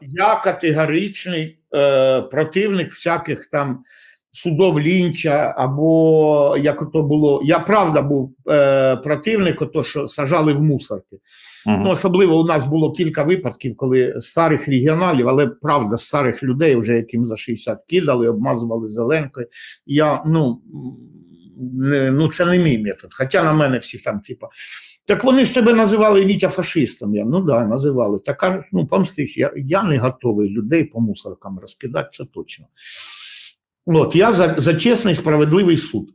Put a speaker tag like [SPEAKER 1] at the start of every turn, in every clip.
[SPEAKER 1] Я категоричний е, противник всяких там судов лінча, або як то було. Я правда був е, противник, ото що сажали в мусорки.
[SPEAKER 2] Мгм.
[SPEAKER 1] Ну, особливо у нас було кілька випадків, коли старих регіоналів, але правда, старих людей, вже яким за 60 кидали, обмазували зеленкою. Я, ну, не, ну це не мій метод. Хоча на мене всі там, типа. Так вони ж тебе називали Вітя фашистом. Я, ну да, називали. Така, ну, помстись, я, я не готовий людей по мусоркам розкидати, це точно. От, я за, за чесний справедливий суд.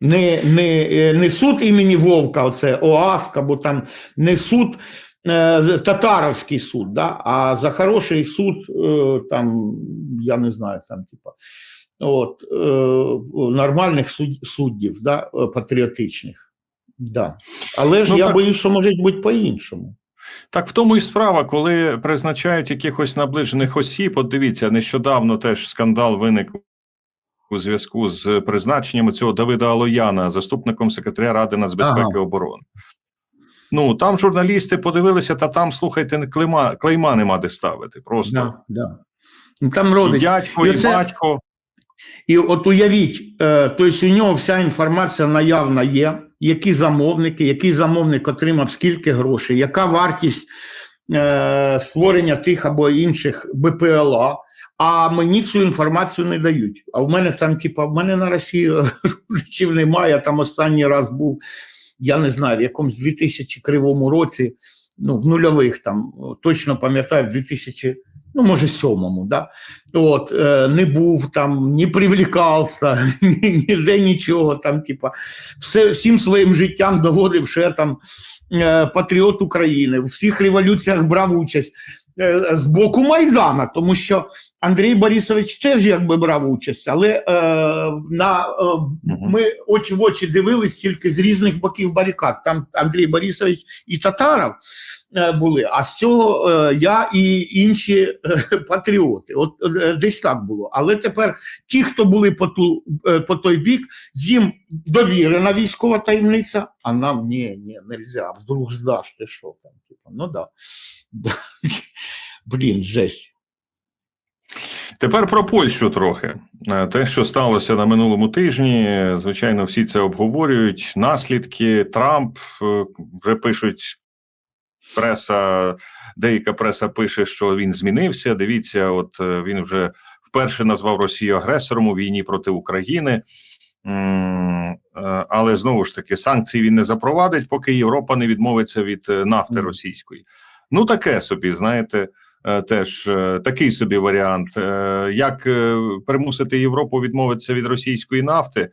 [SPEAKER 1] Не, не, е, не суд імені Вовка, оце ОАСК, або там не суд, е, татаровський суд, да? а за хороший суд, е, там, я не знаю, там, типа, от, е, нормальних суд, суддів, да? е, патріотичних. Да. Але ж
[SPEAKER 2] Ну,
[SPEAKER 1] я
[SPEAKER 2] так.
[SPEAKER 1] боюсь, що може бути по-іншому.
[SPEAKER 2] Так в тому і справа, коли призначають якихось наближених осіб. От дивіться, нещодавно теж скандал виник у зв'язку з призначенням цього Давида Алояна, заступником секретаря Ради нацбезпеки
[SPEAKER 1] Ага.
[SPEAKER 2] і оборони. Ну там журналісти подивилися, та там, слухайте, клейма, клейма нема де ставити. Просто
[SPEAKER 1] Да, да. Ну, Там
[SPEAKER 2] і дядько,
[SPEAKER 1] І
[SPEAKER 2] і,
[SPEAKER 1] оце-
[SPEAKER 2] батько.
[SPEAKER 1] І от уявіть, е, тобто у нього вся інформація наявна є, які замовники, який замовник отримав скільки грошей, яка вартість е, створення тих або інших БПЛА, а мені цю інформацію не дають. А в мене там, типа, в мене на Росії родичів немає, я там останній раз був, я не знаю, в якомусь 2000 кривому році, ну, в нульових там, точно пам'ятаю, в 2000, ну, може, сьомому, да? От, е, не був там, не привлікався, ні- ніде нічого там, типа, все, всім своїм життям доводив, що я там е, патріот України, в всіх революціях брав участь е, з боку Майдана, тому що Андрій Борисович теж якби брав участь, але е, на, е, ми очі в очі дивились тільки з різних боків барикад. Там Андрій Борисович і Татаров е, були, а з цього е, я і інші е, патріоти. От е, десь так було. Але тепер ті, хто були по, ту, е, по той бік, їм довірена військова таємниця, а нам ні, ні, нельзя. Вдруг здаш ти що там. Типу, ну да. Да. Блін, жесть.
[SPEAKER 2] Тепер про Польщу трохи. Е, Те, що сталося на минулому тижні, звичайно, всі це обговорюють. Наслідки Трамп е, вже пишуть. Преса, деяка преса пише, що він змінився. Дивіться, от е, він вже вперше назвав Росію агресором у війні проти України. Але знову ж таки, санкції він не запровадить, поки Європа не відмовиться від нафти російської. Ну, таке собі, знаєте, теж е, такий собі варіант. Е, Як е, примусити Європу відмовитися від російської нафти? Е,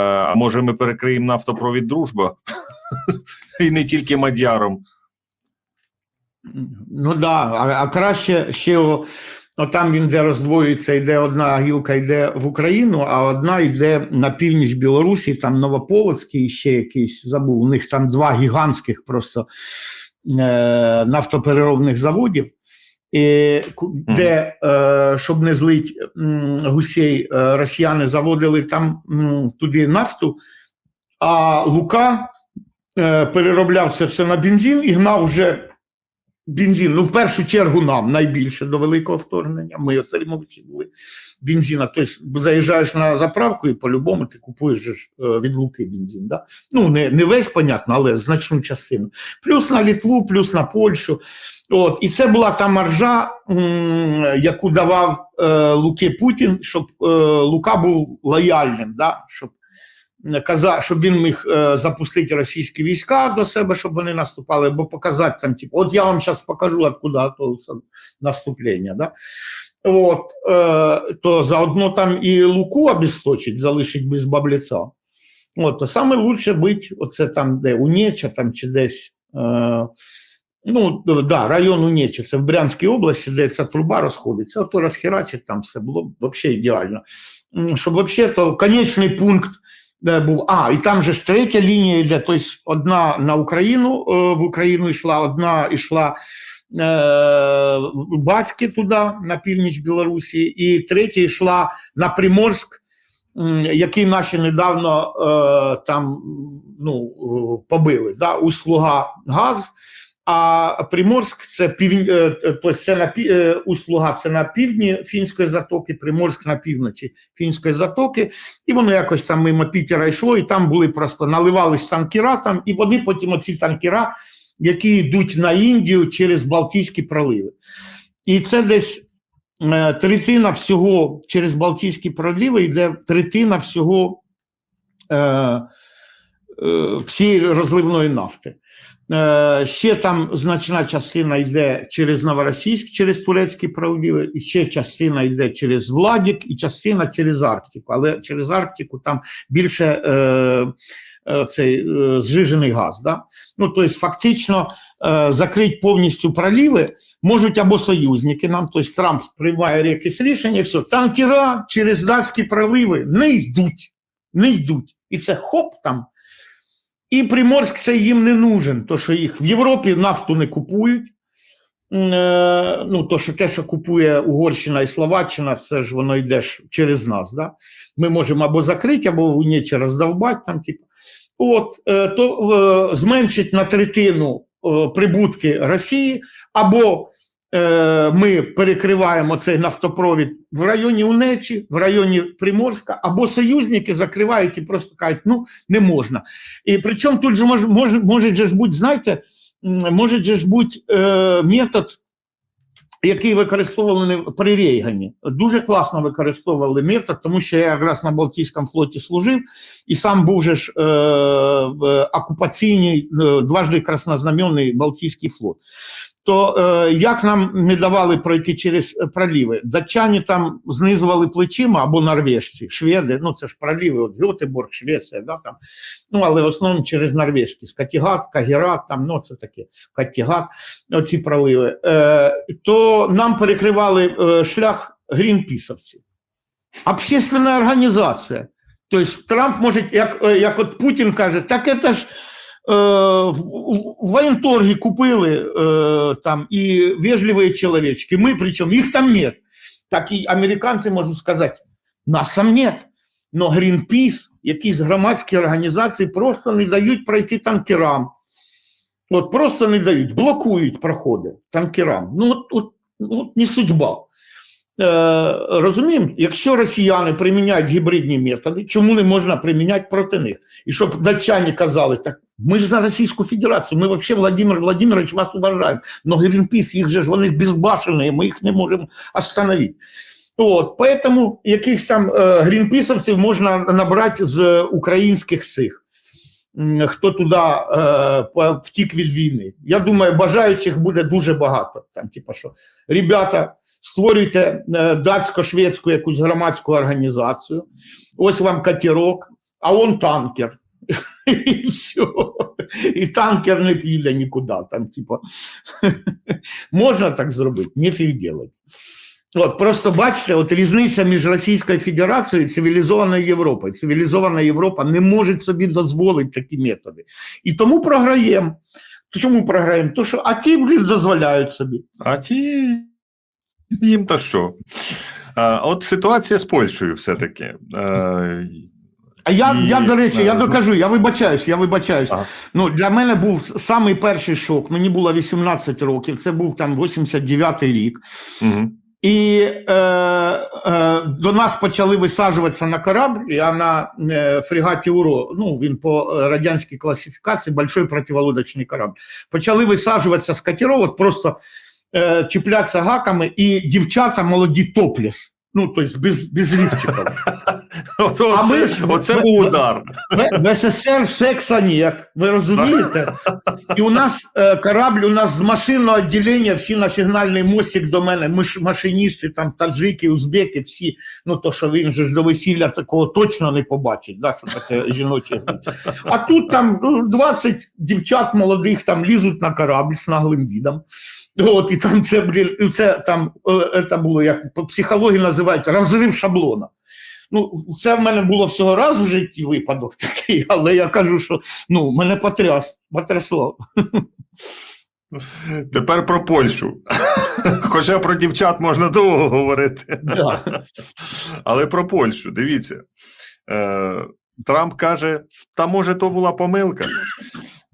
[SPEAKER 2] А може, ми перекриємо нафтопровід дружба? І не тільки мадяром.
[SPEAKER 1] Ну так, да, а, а краще ще о, о, там він де роздвоюється, йде одна гілка йде в Україну, а одна йде на північ Білорусі, там Новополоцький ще якийсь забув. У них там два гігантських просто е, нафтопереробних заводів. І, де, е, щоб не злить гусей, е, росіяни заводили там туди нафту, а Лука е, переробляв це все на бензин і гнав вже бензин. Ну, в першу чергу нам найбільше до великого вторгнення. Ми отримувачі були бензина. Тобто заїжджаєш на заправку і по-любому ти купуєш е, від Луки бензин. Да? Ну, не, не весь, понятно, але значну частину. Плюс на Літву, плюс на Польщу. От, і це була та маржа, яку давав е, Луки Путін, щоб е, Лука був лояльним, да? щоб, не каза, щоб він міг е, запустити російські війська до себе, щоб вони наступали, бо показати там, типу, от я вам зараз покажу, откуда готовиться наступлення. Да? От, е, то заодно там і Луку обісточить, залишить без бабліця. От, то саме лучше бути, оце там, де Унеча, там чи десь. Е, Ну, да, район Унечі, це в Брянській області, де ця труба розходиться, то розхерачить, там все було взагалі ідеально. Щоб взагалі то конечний пункт був. А, і там же ж третя лінія йде, тобто одна на Україну, е, в Україну йшла, одна йшла е, Бацьки туди, на північ Білорусі, і третя йшла на Приморськ, який наші недавно е, там ну, е, побили. Да? Услуга газ. А Приморськ це пів... е, е, тобто це на е, услуга, це на півдні Фінської затоки, Приморськ на півночі Фінської затоки, і воно якось там мимо Пітера йшло, і там були просто наливались танкера там, і вони потім оці танкера, які йдуть на Індію через Балтійські проливи. І це десь третина всього через Балтійські проливи йде третина всього е, е, всієї розливної нафти. Е, ще там значна частина йде через Новоросійськ, через турецькі проливи, і ще частина йде через Владік, і частина через Арктику. Але через Арктику там більше е, е, цей е, зжижений газ. Да? Ну, тобто, фактично, е, закрити повністю проливи можуть або союзники нам, тобто Трамп приймає якесь рішення, все, танкера через датські проливи не йдуть, не йдуть. І це хоп там. І Приморськ це їм не нужен, то що їх в Європі нафту не купують. Е, Ну, то, що те, що купує Угорщина і Словаччина, це ж воно йде ж через нас. Да? Ми можемо або закрити, або в нічі роздовбати. Там, типу. От, е, то е, зменшить на третину прибутки Росії, або ми перекриваємо цей нафтопровід в районі Унечі, в районі Приморська, або союзники закривають і просто кажуть, ну не можна. І причому тут же може, може, може же ж бути, знаєте, може же ж бути е, метод, який використовували при Рейгані. Дуже класно використовували метод, тому що я якраз на Балтійському флоті служив і сам був же ж е, окупаційний, е, дважди краснознаменний Балтійський флот. То е, як нам не давали пройти через проліви? Датчані там знизували плечима або норвежці, шведи, ну це ж проліви, от Гьотеборг, Швеція, да, там, ну але в основному через норвежські, Скатігат, Кагерат, там, ну це таке, Каттігат, оці проливи, е, то нам перекривали е, шлях грінпісовці. Общественна організація. Тобто Трамп може, як, е, як от Путін каже, так це ж в, в в купили е, там і вежливі чоловічки. Ми причому, їх там нет. Так і американці можуть сказати, нас там нет. Но Greenpeace, якісь громадські організації просто не дають пройти танкерам. От просто не дають, блокують проходи танкерам. Ну, от, от, ну, от не судьба. Е, розуміємо, якщо росіяни приміняють гібридні методи, чому не можна приміняти проти них? І щоб датчані казали, так ми ж за Російську Федерацію, ми взагалі Владимир Владимирович вас уважаємо, но Грінпіс, їх же ж вони безбашені, ми їх не можемо остановити. От, поэтому якихось там е, грінпісовців можна набрати з українських цих, хто туди е, втік від війни. Я думаю, бажаючих буде дуже багато. Там, типу, що, ребята, створюйте е, датсько-шведську якусь громадську організацію, ось вам катерок, а он танкер. І все. І танкер не піде нікуди. Там, типу, можна так зробити, нефіг делать. От, просто бачите, от різниця між Російською Федерацією і цивілізованою Європою. Цивілізована Європа не може собі дозволити такі методи. І тому програємо. Чому програємо? То що, а ті, блін, дозволяють собі.
[SPEAKER 2] А ті їм то що? А, от ситуація з Польщею все-таки.
[SPEAKER 1] А я,
[SPEAKER 2] І,
[SPEAKER 1] я до речі, я докажу, я вибачаюсь, я вибачаюсь.
[SPEAKER 2] Ага.
[SPEAKER 1] Ну, для мене був самий перший шок. Мені було 18 років, це був там 89-й рік.
[SPEAKER 2] угу.
[SPEAKER 1] І е, е, до нас почали висаджуватися на корабль, а на е, фрегаті УРО, ну він по радянській класифікації, большой противолодочний корабль. Почали висаджуватися з катеров, просто е, чіплятися гаками, і дівчата молоді топліс. Ну, тобто без, без ліфчиків.
[SPEAKER 2] От,
[SPEAKER 1] А ми
[SPEAKER 2] оце,
[SPEAKER 1] ж-
[SPEAKER 2] оце
[SPEAKER 1] ми-
[SPEAKER 2] був удар.
[SPEAKER 1] В, в СССР секса ніяк, ви розумієте? І у нас е, корабль, у нас з машинного відділення всі на сигнальний мостик до мене, ми ж машиністи, там таджики, узбеки, всі, ну то що він же ж до весілля такого точно не побачить, да, що таке жіноче. А тут там ну, 20 дівчат молодих там лізуть на корабль з наглим відом. От, і там це, блін, це там, е, це було, як по психології називають, розрив шаблона. Ну, це в мене було всього раз в житті випадок такий, але я кажу, що ну, мене потряс, потрясло.
[SPEAKER 2] Тепер про Польщу. Хоча про дівчат можна довго говорити.
[SPEAKER 1] Да.
[SPEAKER 2] Але про Польщу, дивіться. Е, Трамп каже: та може, то була помилка.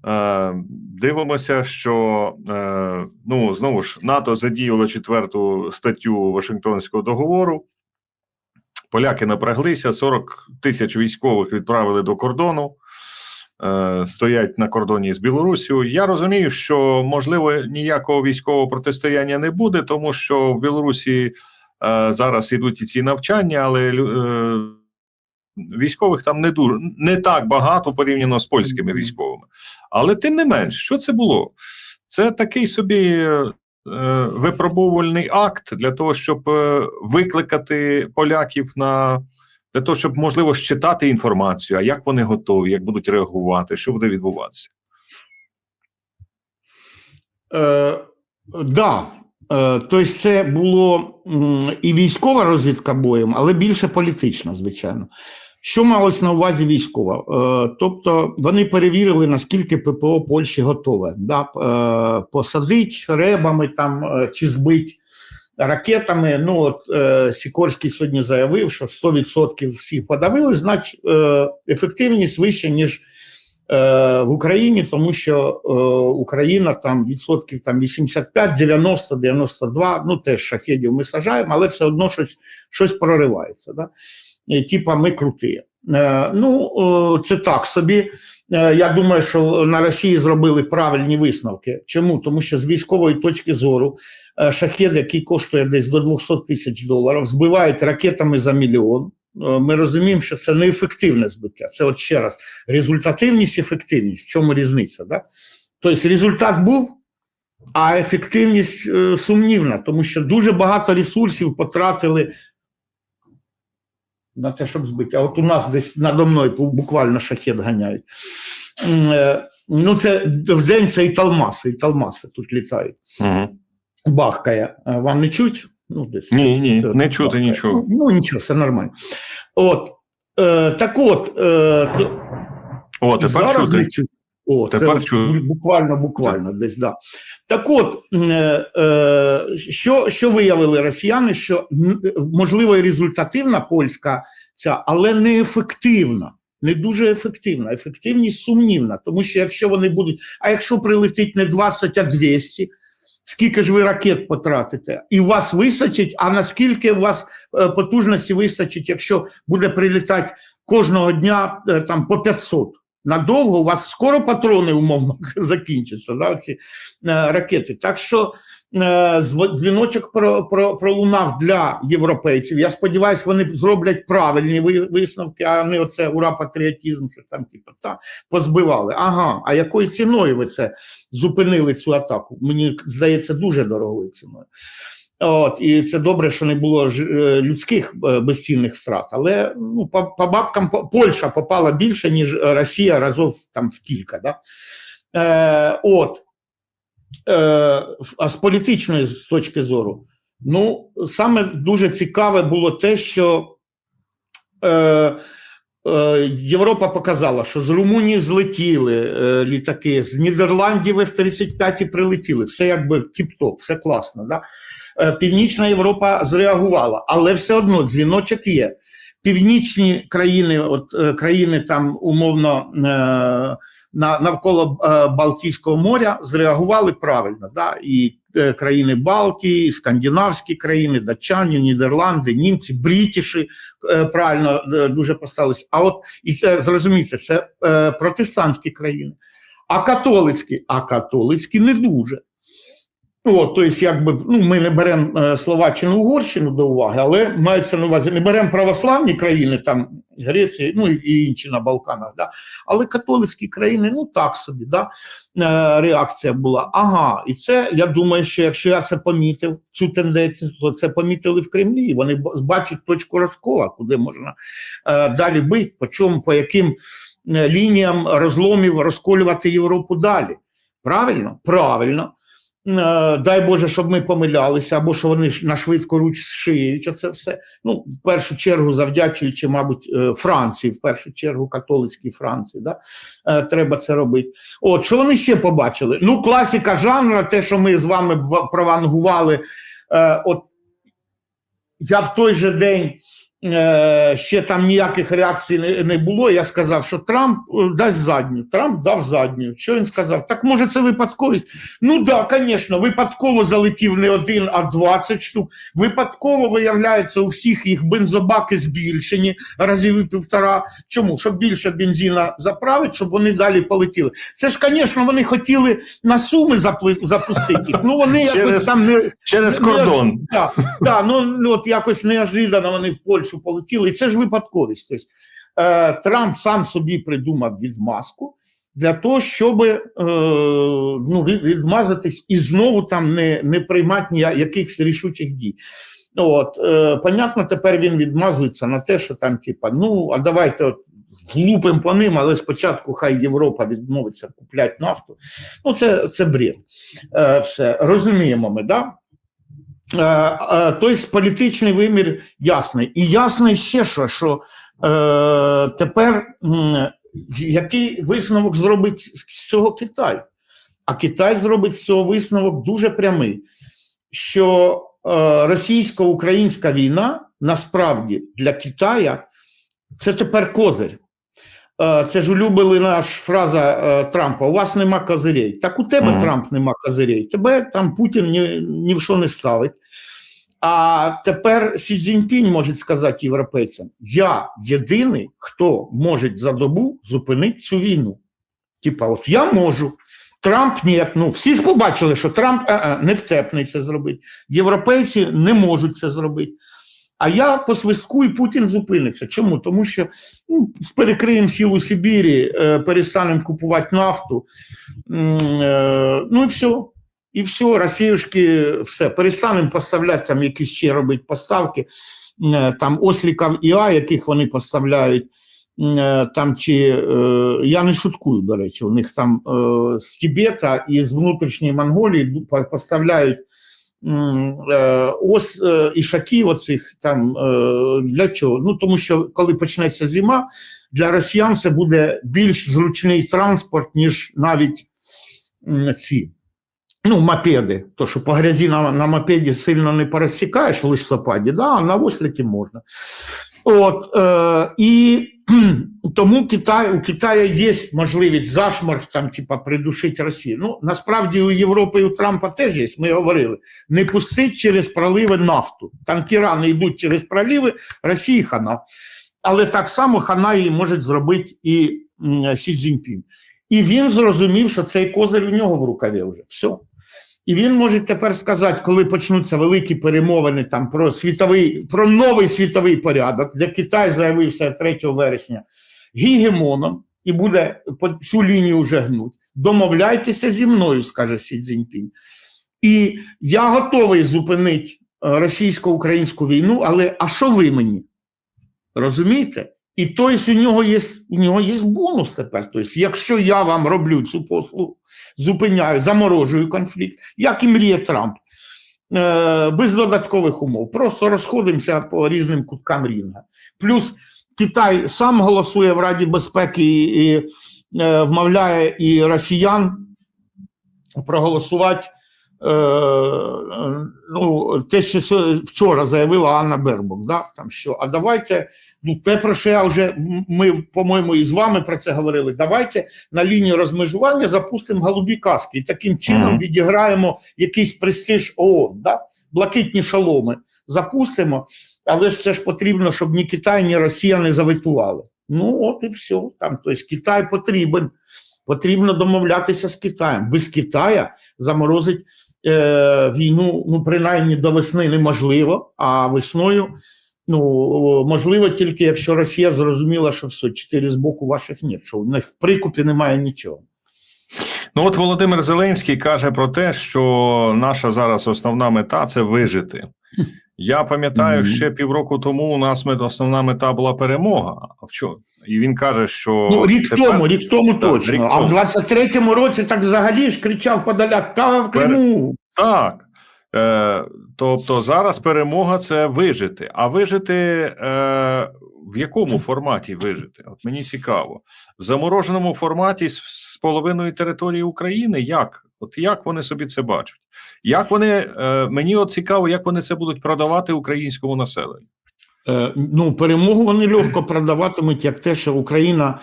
[SPEAKER 2] Е, Дивимося, що е, ну знову ж НАТО задіяло четверту статтю Вашингтонського договору. Поляки напряглися, 40 тисяч військових відправили до кордону, е, стоять на кордоні з Білорусію. Я розумію, що можливо ніякого військового протистояння не буде, тому що в Білорусі е, зараз ідуть і ці навчання, але е, військових там не дуже не так багато порівняно з польськими військовими. Але тим не менш, що це було? Це такий собі е, випробовувальний акт для того, щоб е, викликати поляків на для того, щоб можливо щитати інформацію, а як вони готові, як будуть реагувати, що буде відбуватися.
[SPEAKER 1] Да. Е, тобто це було і військова розвідка боєм, але більше політична, звичайно. Що малось на увазі військова? Е, тобто вони перевірили, наскільки ППО Польщі готове. Да? Е, посадить ребами там е, чи збить ракетами. Ну, от Сікорський сьогодні заявив, що 100% всі подавили, значить ефективність вища, ніж в Україні, тому що Україна там відсотків там 85, 90, 92, ну теж шахедів ми сажаємо, але все одно щось, щось проривається. Да? І, типа ми круті. Е, ну, е, це так собі. Е, я думаю, що на Росії зробили правильні висновки. Чому? Тому що з військової точки зору е, шахед, який коштує десь до 200 тисяч доларів, збивають ракетами за мільйон. Е, Ми розуміємо, що це неефективне збиття. Це от ще раз результативність, ефективність. В чому різниця? Да? Тобто результат був, а ефективність е, сумнівна, тому що дуже багато ресурсів потратили на те, щоб збити. А от у нас десь надо мною буквально шахет ганяють. Е, Ну, це в день це і талмаси, і талмаси тут літають.
[SPEAKER 2] Угу.
[SPEAKER 1] Бахкає. Вам не чуть? Ну, десь.
[SPEAKER 2] Ні, ні, не чути
[SPEAKER 1] Бахкає.
[SPEAKER 2] нічого.
[SPEAKER 1] Ну, нічого, все нормально. От. Е, так от, е,
[SPEAKER 2] О, тепер
[SPEAKER 1] зараз
[SPEAKER 2] чути.
[SPEAKER 1] не чути. О,
[SPEAKER 2] Тепер
[SPEAKER 1] це
[SPEAKER 2] чую.
[SPEAKER 1] буквально, буквально десь, да. Так от, е, е, що, що виявили росіяни, що можливо і результативна польська ця, але не ефективна. Не дуже ефективна, ефективність сумнівна, тому що якщо вони будуть, а якщо прилетить не 20, а 200, скільки ж ви ракет потратите, і у вас вистачить, а наскільки у вас е, потужності вистачить, якщо буде прилітати кожного дня там по 500? Надовго у вас скоро патрони умовно закінчаться, да, ці е, ракети. Так що е, дзвіночок про, про, пролунав для європейців. Я сподіваюся, вони зроблять правильні висновки, а не оце ура патріотизм, що там типу, та, позбивали. Ага, а якою ціною ви це зупинили цю атаку? Мені здається, дуже дорогою ціною. От, і це добре, що не було ж, е, людських е, безцінних втрат. Але ну, по, по бабкам Польща попала більше, ніж Росія разом там в кілька. Да? Е, от, е, а з політичної точки зору, ну, саме дуже цікаве було те, що е, Європа показала, що з Румунії злетіли е, літаки, з Нідерландів F-35 і прилетіли. Все якби тіп-топ, все класно. Да? Е, Північна Європа зреагувала, але все одно дзвіночок є. Північні країни, от е, країни там умовно е, на, навколо е, Балтійського моря зреагували правильно. Да? І е, країни Балтії, і скандинавські країни, датчані, Нідерланди, німці, бритіші е, правильно дуже поставились. А от і це зрозумійте, це протестантські країни. А католицькі, а католицькі не дуже. О, тобто, якби ну, ми не беремо Словаччину, Угорщину до уваги, але мається на увазі, не беремо православні країни, там Греція, ну і інші на Балканах. Да? Але католицькі країни, ну так собі, да? е, реакція була. Ага, і це я думаю, що якщо я це помітив, цю тенденцію, то це помітили в Кремлі. Вони бачать точку розкола, куди можна е, далі бити, по чому, по яким е, лініям розломів розколювати Європу далі. Правильно? Правильно. Е, Дай Боже, щоб ми помилялися, або що вони на швидко руч шиють оце все. Ну, в першу чергу, завдячуючи, мабуть, е, Франції, в першу чергу католицькій Франції, да? е, треба це робити. От що вони ще побачили? Ну, класика жанру, те, що ми з вами провангували. От я в той же день ще там ніяких реакцій не, було. Я сказав, що Трамп е, дасть задню. Трамп дав задню. Що він сказав? Так може це випадковість? Ну так, да, звісно, випадково залетів не один, а 20 штук. Випадково виявляється, у всіх їх бензобаки збільшені разів і півтора. Чому? Щоб більше бензина заправити, щоб вони далі полетіли. Це ж, звісно, вони хотіли на суми запустити їх. Ну вони якось
[SPEAKER 2] Через
[SPEAKER 1] там не.
[SPEAKER 2] Через кордон.
[SPEAKER 1] Так, так, ну, ну от якось неожиданно вони в Польщу полетіли. І це ж випадковість. Тобто, е, Трамп сам собі придумав відмазку для того, щоб е, ну, відмазатись і знову там не, не приймати нія- якихось рішучих дій. От, е, понятно, тепер він відмазується на те, що там, типа, ну, а давайте от влупимо по ним, але спочатку хай Європа відмовиться купляти нафту. Ну, це, це бред. Е, все, розуміємо ми, да? Е, е, Тобто політичний вимір ясний. І ясно ще що, що е, тепер який висновок зробить з цього Китай? А Китай зробить з цього висновок дуже прямий, що е, російсько-українська війна насправді для Китая це тепер козир. Е, Це ж улюбили наш фраза е, Трампа: у вас нема козирей. Так у тебе
[SPEAKER 2] Мгм.
[SPEAKER 1] Трамп нема козирей. Тебе там Путін ні, ні в що не ставить. А тепер Сі Цзіньпінь може сказати європейцям: я єдиний, хто може за добу зупинити цю війну. Типа, от я можу. Трамп ні, ну всі ж побачили, що Трамп не втепний це зробити. Європейці не можуть це зробити. А я по свистку і Путін зупиниться. Чому? Тому що ну, перекриємо сілу Сибірі, е, перестанемо купувати нафту. е, ну і все. І все, Росіюшки, все, перестанемо поставляти там якісь ще робити поставки, е, там осліків ІА, яких вони поставляють. е, Там чи е, я не шуткую, до речі, у них там е, з Тібета і з внутрішньої Монголії поставляють е, ос е, ішаків оцих там е, для чого? Ну тому що коли почнеться зима, для росіян це буде більш зручний транспорт, ніж навіть ці. Ну, мопеди, то що по грязі на, на мопеді сильно не пересікаєш в листопаді, да, а на осліки можна. От, е, і тому Китай, у Китаю є можливість зашморг там, типа, придушити Росію. Ну, насправді у Європи і у Трампа теж є, ми говорили, не пустить через проливи нафту. Танкера не йдуть через проливи, Росії хана. Але так само хана її може зробити і Сі Цзіньпін. І він зрозумів, що цей козир у нього в рукаві вже. Все. І він може тепер сказати, коли почнуться великі перемовини там про світовий, про новий світовий порядок, де Китай заявився 3 вересня гігемоном і буде по цю лінію вже гнуть. Домовляйтеся зі мною, скаже Сі Цзіньпінь. І я готовий зупинити е, російсько-українську війну, але а що ви мені? Розумієте? І тобто у нього є у нього є бонус тепер. Тобто, якщо я вам роблю цю послугу, зупиняю, заморожую конфлікт, як і мріє Трамп, е, без додаткових умов, просто розходимося по різним куткам рінга. Плюс Китай сам голосує в Раді безпеки і, і е, вмовляє і росіян проголосувати. Е, ну, те, що вчора заявила Анна Бербок, да, там що, а давайте, ну те, про що я вже ми, по-моєму, і з вами про це говорили. Давайте на лінію розмежування запустимо голубі каски і таким чином
[SPEAKER 2] Мгм.
[SPEAKER 1] відіграємо якийсь престиж ООН, да? блакитні шоломи запустимо, але ж це ж потрібно, щоб ні Китай, ні Росія не заветували. Ну, от і все. Там, тобто Китай потрібен. Потрібно домовлятися з Китаєм. Без Китая заморозить е, війну, ну, принаймні до весни неможливо, а весною ну, можливо тільки якщо Росія зрозуміла, що все, чотири з боку ваших ні, що в них в прикупі немає нічого.
[SPEAKER 2] Ну от Володимир Зеленський каже про те, що наша зараз основна мета це вижити. Я пам'ятаю,
[SPEAKER 1] Мгм.
[SPEAKER 2] ще півроку тому у нас основна мета була перемога. А в чому? І він каже, що
[SPEAKER 1] Ну, рік
[SPEAKER 2] тепер-
[SPEAKER 1] тому, рік тому точно.
[SPEAKER 2] рік
[SPEAKER 1] а в
[SPEAKER 2] тому.
[SPEAKER 1] 23-му році так взагалі ж кричав Подоляк, та в Криму.
[SPEAKER 2] Так. Е, тобто зараз перемога це вижити. А вижити е, в якому форматі вижити? От мені цікаво. В замороженому форматі з, з половиною території України як? От як вони собі це бачать? Як вони е, мені от цікаво, як вони це будуть продавати українському населенню?
[SPEAKER 1] Е, Ну, перемогу вони легко продаватимуть як те, що Україна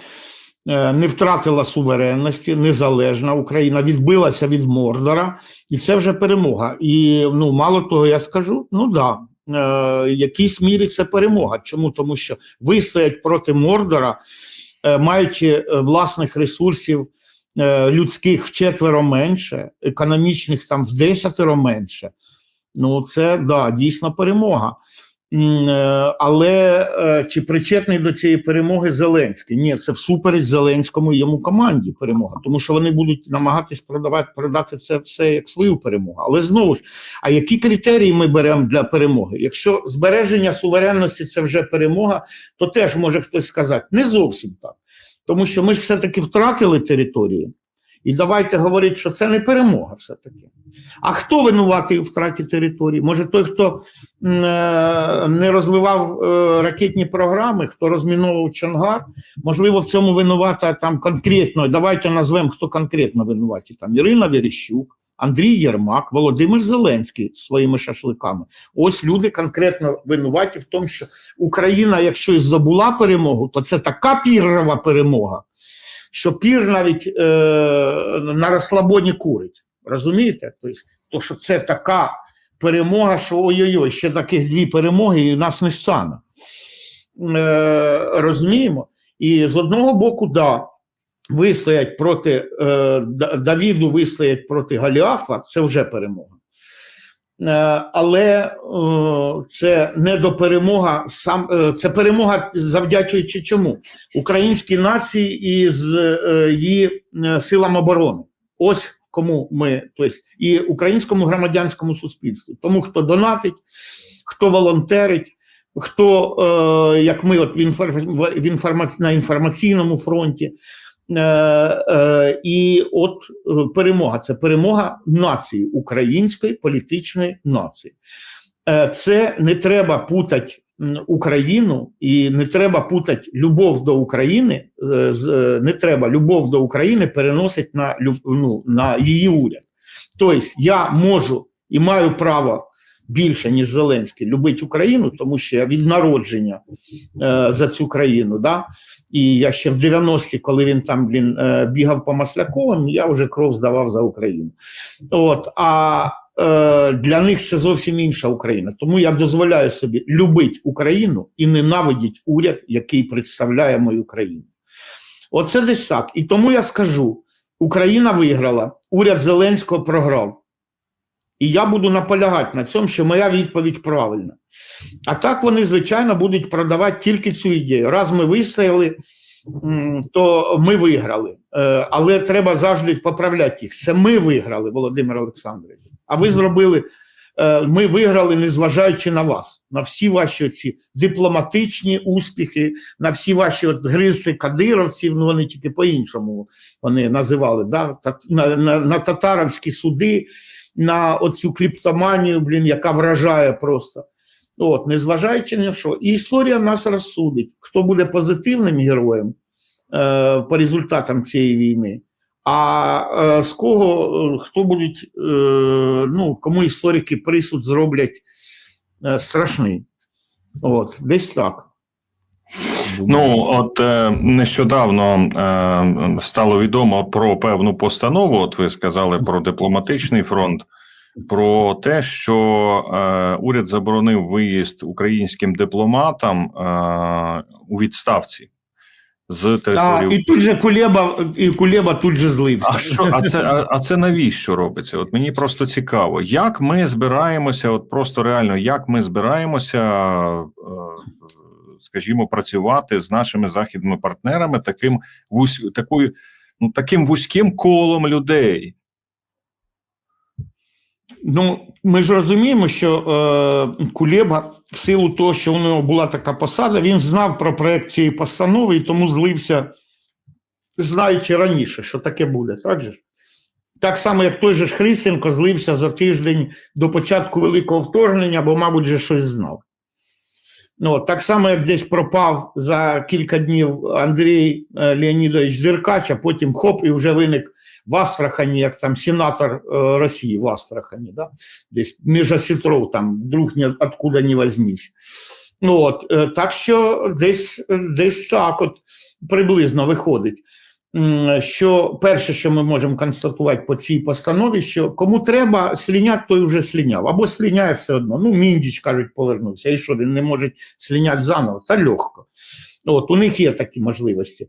[SPEAKER 1] е, не втратила суверенності, незалежна Україна відбилася від Мордора, і це вже перемога. І ну, мало того, я скажу, ну да, е, в якійсь мірі це перемога. Чому? Тому що вистоять проти Мордора, маючи власних ресурсів людських вчетверо менше, економічних там в десятеро менше. Ну, це да, дійсно перемога. Е, Але е, чи причетний до цієї перемоги Зеленський? Ні, це всупереч Зеленському і йому команді перемога, тому що вони будуть намагатись продавати продати це все як свою перемогу. Але знову ж, а які критерії ми беремо для перемоги? Якщо збереження суверенності це вже перемога, то теж може хтось сказати не зовсім так, тому що ми ж все-таки втратили території. І давайте говорити, що це не перемога все-таки. А хто винуватий у втраті території? Може той, хто е, не розвивав е, ракетні програми, хто розміновував Чонгар? Можливо, в цьому винувата там конкретно. Давайте назвемо, хто конкретно винуваті. Там Ірина Верещук, Андрій Єрмак, Володимир Зеленський зі своїми шашликами. Ось люди конкретно винуваті в тому, що Україна, якщо і здобула перемогу, то це така піррова перемога, що пір навіть е, на розслабоні курить. Розумієте? Тобто, то, що це така перемога, що ой-ой-ой, ще таких дві перемоги і нас не стане. Е, розуміємо? І з одного боку, да, вистоять проти е, Давіду, вистоять проти Голіафа, це вже перемога. Е, але е, це не до перемога, сам, е, це перемога завдячуючи чому? Українській нації і з її силам оборони. Ось кому ми, тобто, і українському громадянському суспільству. Тому хто донатить, хто волонтерить, хто, як ми, от в, інформаційному фронті. Е, е, і от е, перемога це перемога нації, української політичної нації. Це не треба путати Україну і не треба путати любов до України. Не треба любов до України переносити на, ну, на її уряд. Тобто я можу і маю право більше, ніж Зеленський, любити Україну, тому що я від народження е, за цю країну. Да? І я ще в 90-ті, коли він там блін, е, бігав по Масляковим, я вже кров здавав за Україну. От, а е, для них це зовсім інша Україна. Тому я дозволяю собі любити Україну і ненавидіть уряд, який представляє мою країну. Оце десь так. І тому я скажу: Україна виграла, уряд Зеленського програв. І я буду наполягати на цьому, що моя відповідь правильна. А так вони, звичайно, будуть продавати тільки цю ідею. Раз ми вистояли, то ми виграли. Е, Але треба завжди поправляти їх. Це ми виграли, Володимир Олександрович. А ви зробили, е, ми виграли, незважаючи на вас, на всі ваші ці дипломатичні успіхи, на всі ваші от гризки кадировців, ну вони тільки по-іншому вони називали, да? на, на, на татаровські суди, на оцю кліптоманію, блін, яка вражає просто. От, незважаючи на що. І історія нас розсудить, хто буде позитивним героєм е, по результатам цієї війни, а е, з кого е, хто будуть, е, ну, кому історики присуд зроблять е, страшний. От, десь так.
[SPEAKER 2] Ну, от е, нещодавно е, стало відомо про певну постанову. От ви сказали про дипломатичний фронт, про те, що е, уряд заборонив виїзд українським дипломатам е, у відставці з
[SPEAKER 1] А,
[SPEAKER 2] території.
[SPEAKER 1] і тут же Кулеба, і Кулеба тут же злився.
[SPEAKER 2] А що, а це, а, а це навіщо робиться? От мені просто цікаво, як ми збираємося, от просто реально, як ми збираємося, е, скажімо, працювати з нашими західними партнерами таким вузь, такою, ну, таким вузьким колом людей.
[SPEAKER 1] Ну, ми ж розуміємо, що е, Кулеба, в силу того, що у нього була така посада, він знав про проект цієї постанови і тому злився, знаючи раніше, що таке буде. Так, же? так само, як той же ж Христенко злився за тиждень до початку великого вторгнення, бо, мабуть, же щось знав. Ну, так само, як десь пропав за кілька днів Андрій е, Леонідович Деркач, а потім хоп, і вже виник в Астрахані, як там сенатор е, Росії в Астрахані, да? десь між осетров, там вдруг ні, откуда не возьмись. Ну, от, е, так що десь, десь так от приблизно виходить. Що перше, що ми можемо констатувати по цій постанові, що кому треба слінять, той вже сліняв. Або сліняє все одно. Ну, міндіч, кажуть, повернувся. І що, він не може сліняти заново? Та легко. От, у них є такі можливості.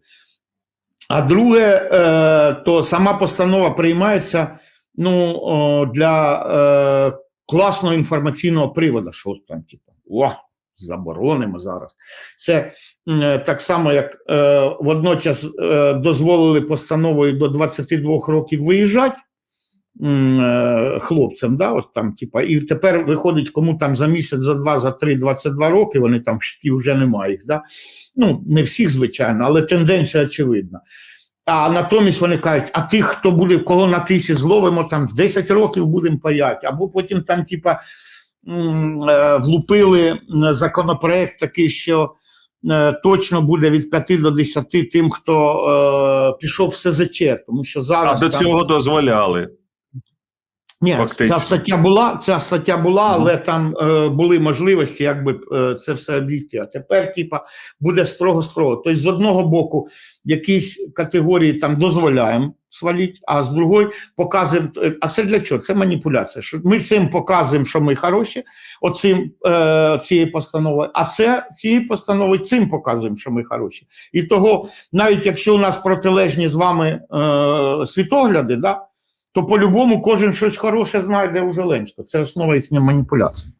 [SPEAKER 1] А друге, е, то сама постанова приймається ну, для е, класного інформаційного приводу. Що там, типу, заборонимо зараз. Це м, так само, як е, водночас е, дозволили постановою до 22 років виїжджати е, хлопцям, да, от там, типа, і тепер виходить, кому там за місяць, за два, за три, 22 роки, вони там і вже немає їх. Да? Ну, не всіх, звичайно, але тенденція очевидна. А натомість вони кажуть, а тих, хто буде, кого на тисі зловимо, там 10 років будемо паяти, або потім там, типа, е, влупили законопроект такий, що е, точно буде від 5 до 10 тим, хто е, пішов в СЗЧ, тому що
[SPEAKER 2] А
[SPEAKER 1] зараз
[SPEAKER 2] до
[SPEAKER 1] там-
[SPEAKER 2] цього дозволяли.
[SPEAKER 1] ні,
[SPEAKER 2] Фактично.
[SPEAKER 1] ця стаття була, ця стаття була, але там е, були можливості, якби е, це все обійти. А тепер, типа, буде строго-строго. Тобто, з одного боку, якісь категорії там дозволяємо свалити, а з другої показуємо. е, А це для чого? Це маніпуляція. Що ми цим показуємо, що ми хороші, оцим е, цією постановою, а це цією постановою цим показуємо, що ми хороші. І того, навіть якщо у нас протилежні з вами е, світогляди, да, то по-любому кожен щось хороше знайде у Зеленського. Це основа їхньої маніпуляції.